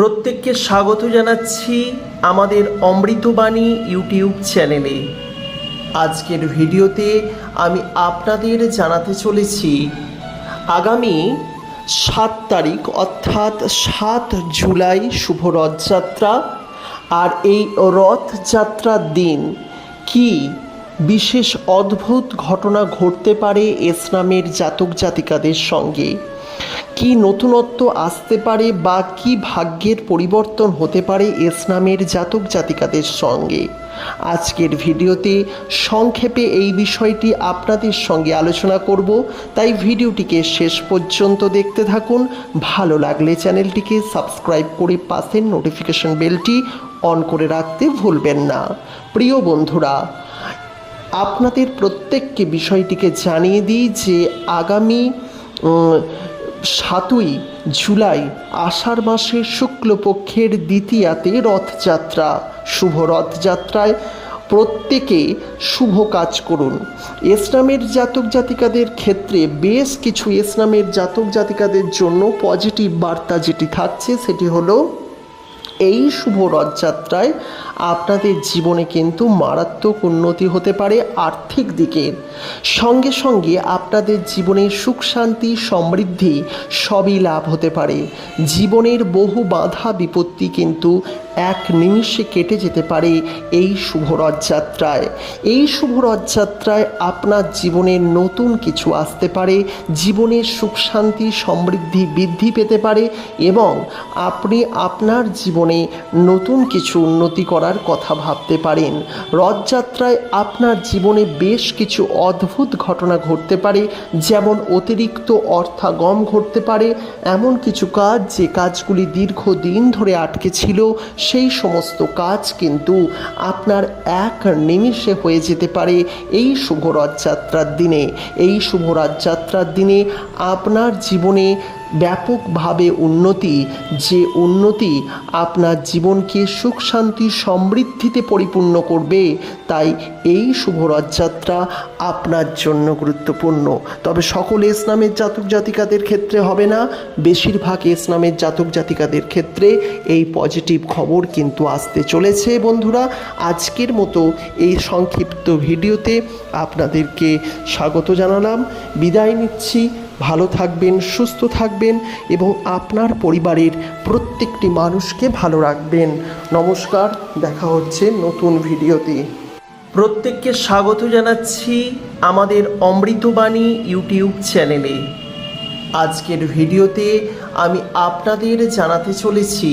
প্রত্যেককে স্বাগত জানাচ্ছি আমাদের অমৃতবাণী ইউটিউব চ্যানেলে। আজকের ভিডিওতে আমি আপনাদের জানাতে চলেছি, আগামী সাত তারিখ অর্থাৎ সাত জুলাই শুভ রথযাত্রা আর এই রথযাত্রার দিন কি বিশেষ অদ্ভুত ঘটনা ঘটতে পারে ইসলামের জাতক জাতিকাদের সঙ্গে? কি নতুনত্ব আসতে পারে বা কি ভাগ্যের পরিবর্তন হতে পারে ইসলামের জাতক জাতিকাদের সঙ্গে? আজকের ভিডিওতে সংক্ষেপে এই বিষয়টি আপনাদের সঙ্গে আলোচনা করব, তাই ভিডিওটিকে শেষ পর্যন্ত দেখতে থাকুন। ভালো লাগলে চ্যানেলটিকে সাবস্ক্রাইব করে পাশের নোটিফিকেশন বেলটি অন করে রাখতে ভুলবেন না। প্রিয় বন্ধুরা, আপনাদের প্রত্যেককে বিষয়টিকে জানিয়ে দিই যে আগামী সাতই জুলাই আষাঢ় মাসের শুক্লপক্ষের দ্বিতীয়াতে রথযাত্রা। শুভ রথযাত্রায় প্রত্যেকে শুভ কাজ করুন। ইসলামের জাতক জাতিকাদের ক্ষেত্রে বেশ কিছু ইসলামের জাতক জাতিকাদের জন্য পজিটিভ বার্তা যেটি থাকছে সেটি হলো এই শুভ রথযাত্রায় আপনাদের জীবনে কিন্তু মারাত্মক উন্নতি হতে পারে আর্থিক দিকের সঙ্গে সঙ্গে আপনাদের জীবনে সুখ, শান্তি, সমৃদ্ধি সবই লাভ হতে পারে। জীবনের বহু বাধা, বিপত্তি কিন্তু এক নিমিষে কেটে যেতে পারে এই শুভ রথযাত্রায়। এই শুভ রথযাত্রায় আপনার জীবনের নতুন কিছু আসতে পারে জীবনের সুখ, শান্তি, সমৃদ্ধি বৃদ্ধি পেতে পারে এবং আপনি আপনার জীবনে নতুন কিছু উন্নতি করার কথা ভাবতে পারেন। রথযাত্রায় আপনার জীবনে বেশ কিছু অদ্ভুত ঘটনা ঘটতে পারে, যেমন অতিরিক্ত অর্থাগম ঘটতে পারে, এমন কিছু কাজ যে কাজগুলি দীর্ঘদিন ধরে আটকে ছিল, সেই সমস্ত কাজ কিন্তু আপনার এক নিমিষে হয়ে যেতে পারে এই শুভ রথযাত্রার দিনে। এই শুভ রথযাত্রার দিনে আপনার জীবনে ব্যাপকভাবে উন্নতি, যে উন্নতি আপনার জীবনকে সুখ, শান্তি, সমৃদ্ধিতে পরিপূর্ণ করবে, তাই এই শুভ রথযাত্রা আপনার জন্য গুরুত্বপূর্ণ। তবে সকল ইসলামের জাতক জাতিকাদের ক্ষেত্রে হবে না। বেশিরভাগ ইসলামের জাতক জাতিকাদের ক্ষেত্রে এই পজিটিভ খবর কিন্তু আসতে চলেছে। বন্ধুরা, আজকের মতো এই সংক্ষিপ্ত ভিডিওতে আপনাদেরকে স্বাগত জানালাম। বিদায় নিচ্ছি। ভালো থাকবেন, সুস্থ থাকবেন এবং আপনার পরিবারের প্রত্যেকটি মানুষকে ভালো রাখবেন। নমস্কার, দেখা হচ্ছে নতুন ভিডিওতে। প্রত্যেককে স্বাগত জানাচ্ছি আমাদের অমৃতবাণী ইউটিউব চ্যানেলে। আজকের ভিডিওতে আমি আপনাদের জানাতে চলেছি,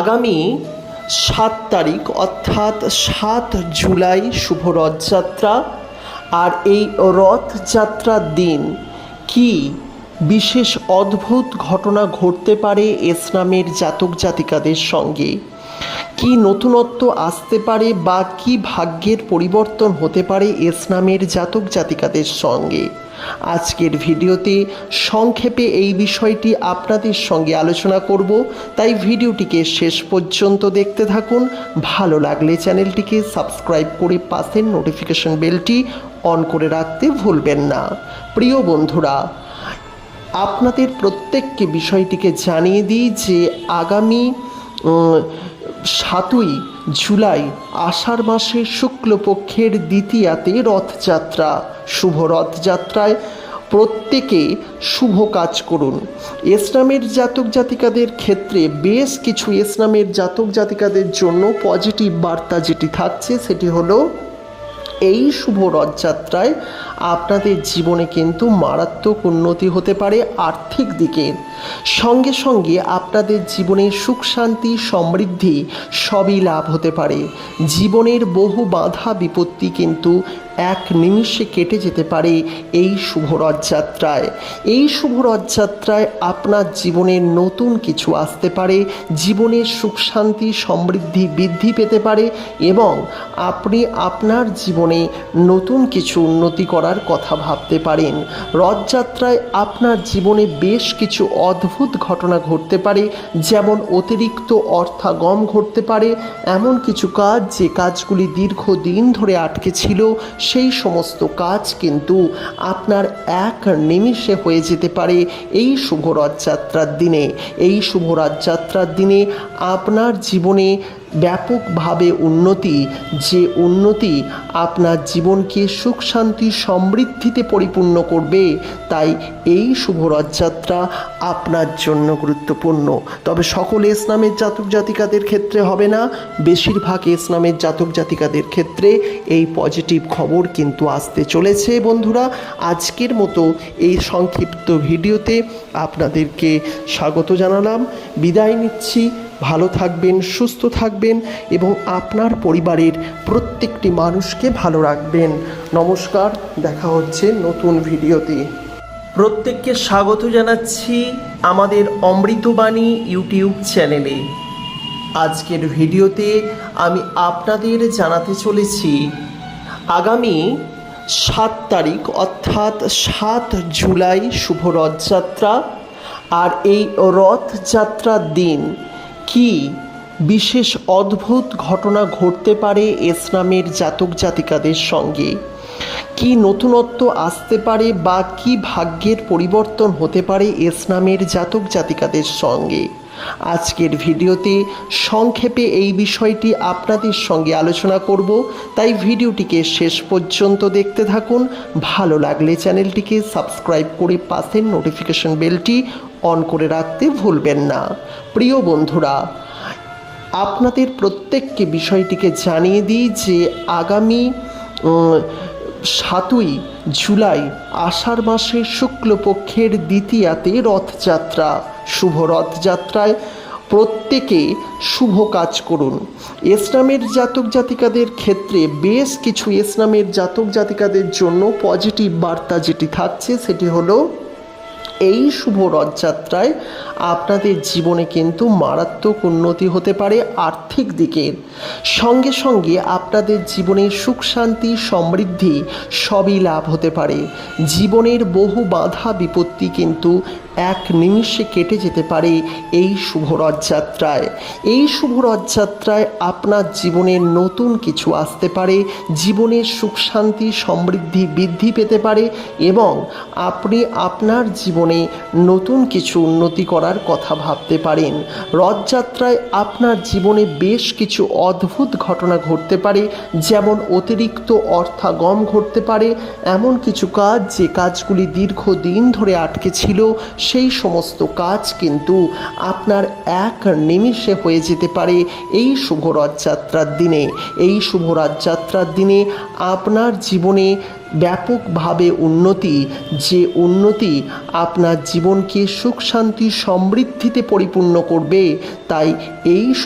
আগামী সাত তারিখ অর্থাৎ সাত জুলাই শুভ রথযাত্রা আর এই রথযাত্রার দিন কি? বিশেষ অদ্ভুত ঘটনা ঘটতে পারে ইসলামের জাতক জাতিকাদের সঙ্গে। কি নতুনত্ব আসতে পারে বা কি ভাগ্যের পরিবর্তন হতে পারে ইসলামের জাতক জাতিকাদের সঙ্গে? আজকের ভিডিওতে সংক্ষেপে এই বিষয়টি আপনাদের সঙ্গে আলোচনা করব। তাই ভিডিওটিকে শেষ পর্যন্ত দেখতে থাকুন। ভালো লাগলে চ্যানেলটিকে সাবস্ক্রাইব করে পাশের নোটিফিকেশন বেলটি অন করে রাখতে ভুলবেন না। প্রিয় বন্ধুরা আপনাদের প্রত্যেককে বিষয়টিকে জানিয়ে দিই যে আগামী সাতই জুলাই আষাঢ় মাসের শুক্লপক্ষের দ্বিতীয়াতে রথযাত্রা, শুভ রথযাত্রায় প্রত্যেকে শুভ কাজ করুন। ইসলামের জাতক জাতিকাদের ক্ষেত্রে বেশ কিছু ইসলামের জাতক জাতিকাদের জন্য পজিটিভ বার্তা যেটি থাকছে সেটি হলো এই শুভ রথযাত্রায় আপনাদের জীবনে কিন্তু মারাত্মক উন্নতি হতে পারে আর্থিক দিকের সঙ্গে সঙ্গে আপনাদের জীবনে সুখ, শান্তি, সমৃদ্ধি সবই লাভ হতে পারে। জীবনের বহু বাধা, বিপত্তি কিন্তু এক নিমিষে কেটে যেতে পারে এই শুভ রথযাত্রায় এই শুভ রথযাত্রায় আপনার জীবনের নতুন কিছু আসতে পারে জীবনের সুখ, শান্তি, সমৃদ্ধি বৃদ্ধি পেতে পারে এবং আপনি আপনার জীবনে নতুন কিছু উন্নতি করার কথা ভাবতে পারেন। রথযাত্রায় আপনার জীবনে বেশ কিছু অদ্ভুত ঘটনা ঘটতে পারে, যেমন অতিরিক্ত অর্থাগম ঘটতে পারে, এমন কিছু কাজ যে কাজগুলি দীর্ঘদিন ধরে আটকে ছিল সেই সমস্ত কাজ কিন্তু আপনার এক নিমিষে হয়ে যেতে পারে এই শুভ রথযাত্রার দিনে। এই শুভ রথযাত্রার দিনে আপনার জীবনে ব্যাপকভাবে উন্নতি, যে উন্নতি আপনার জীবনকে সুখ, শান্তি, সমৃদ্ধিতে পরিপূর্ণ করবে, তাই এই শুভ রথযাত্রা আপনার জন্য গুরুত্বপূর্ণ। তবে সকল ইসলামের জাতক জাতিকাদের ক্ষেত্রে হবে না। বেশিরভাগ ইসলামের জাতক জাতিকাদের ক্ষেত্রে এই পজিটিভ খবর কিন্তু আসতে চলেছে। বন্ধুরা, আজকের মতো এই সংক্ষিপ্ত ভিডিওতে আপনাদেরকে স্বাগত জানালাম। বিদায় নিচ্ছি। ভালো থাকবেন, সুস্থ থাকবেন এবং আপনার পরিবারের প্রত্যেকটি মানুষকে ভালো রাখবেন। নমস্কার, দেখা হচ্ছে নতুন ভিডিওতে। প্রত্যেককে স্বাগত জানাচ্ছি আমাদের অমৃতবাণী ইউটিউব চ্যানেলে। আজকের ভিডিওতে আমি আপনাদের জানাতে চলেছি, আগামী সাত তারিখ অর্থাৎ সাত জুলাই শুভ রথযাত্রা আর এই রথযাত্রার দিন কি বিশেষ অদ্ভুত ঘটনা ঘটতে পারে ইসলামের জাতক জাতিকাদের সঙ্গে? কি নতুনত্ব আসতে পারে বা কি ভাগ্যের পরিবর্তন হতে পারে ইসলামের জাতক জাতিকাদের সঙ্গে? আজকের ভিডিওতে সংক্ষেপে এই বিষয়টি আপনাদের সঙ্গে আলোচনা করব। তাই ভিডিওটিকে শেষ পর্যন্ত দেখতে থাকুন। ভালো লাগলে চ্যানেলটিকে সাবস্ক্রাইব করে পাশের নোটিফিকেশন বেলটি অন করে রাখতে ভুলবেন না। প্রিয় বন্ধুরা, আপনাদের প্রত্যেককে বিষয়টিকে জানিয়ে দিই যে আগামী সাতই জুলাই আষাঢ় মাসে শুক্লপক্ষের দ্বিতীয়াতে রথযাত্রা। শুভ রথযাত্রায় প্রত্যেকে শুভ কাজ করুন। ইসলামের জাতক জাতিকাদের ক্ষেত্রে বেশ কিছু ইসলামের জাতক জাতিকাদের জন্য পজিটিভ বার্তা যেটি থাকছে সেটি হলো এই শুভ রথযাত্রায় আপনাদের জীবনে কিন্তু মারাত্মক উন্নতি হতে পারে আর্থিক দিকের সঙ্গে সঙ্গে আপনাদের জীবনের সুখ, শান্তি, সমৃদ্ধি সবই লাভ হতে পারে। জীবনের বহু বাধা, বিপত্তি কিন্তু এক নিমিষে কেটে যেতে পারে এই শুভ রথযাত্রায় এই শুভ রথযাত্রায় আপনার জীবনে নতুন কিছু আসতে পারে জীবনের সুখ, শান্তি, সমৃদ্ধি বৃদ্ধি পেতে পারে এবং আপনি আপনার জীবনে নতুন কিছু উন্নতি করার কথা ভাবতে পারেন। রথযাত্রায় আপনার জীবনে বেশ কিছু অদ্ভুত ঘটনা ঘটতে পারে, যেমন অতিরিক্ত অর্থাগম ঘটতে পারে, এমন কিছু কাজ যে কাজগুলি দীর্ঘদিন ধরে আটকে ছিল সেই সমস্ত কাজ কিন্তু আপনার এক নিমিষে হয়ে যেতে পারে এই শুভ রথযাত্রার দিনে। এই শুভ রথযাত্রার দিনে আপনার জীবনে ব্যাপকভাবে উন্নতি, যে উন্নতি আপনার জীবনকে সুখ শান্তি সমৃদ্ধিতে পরিপূর্ণ করবে, তাই এই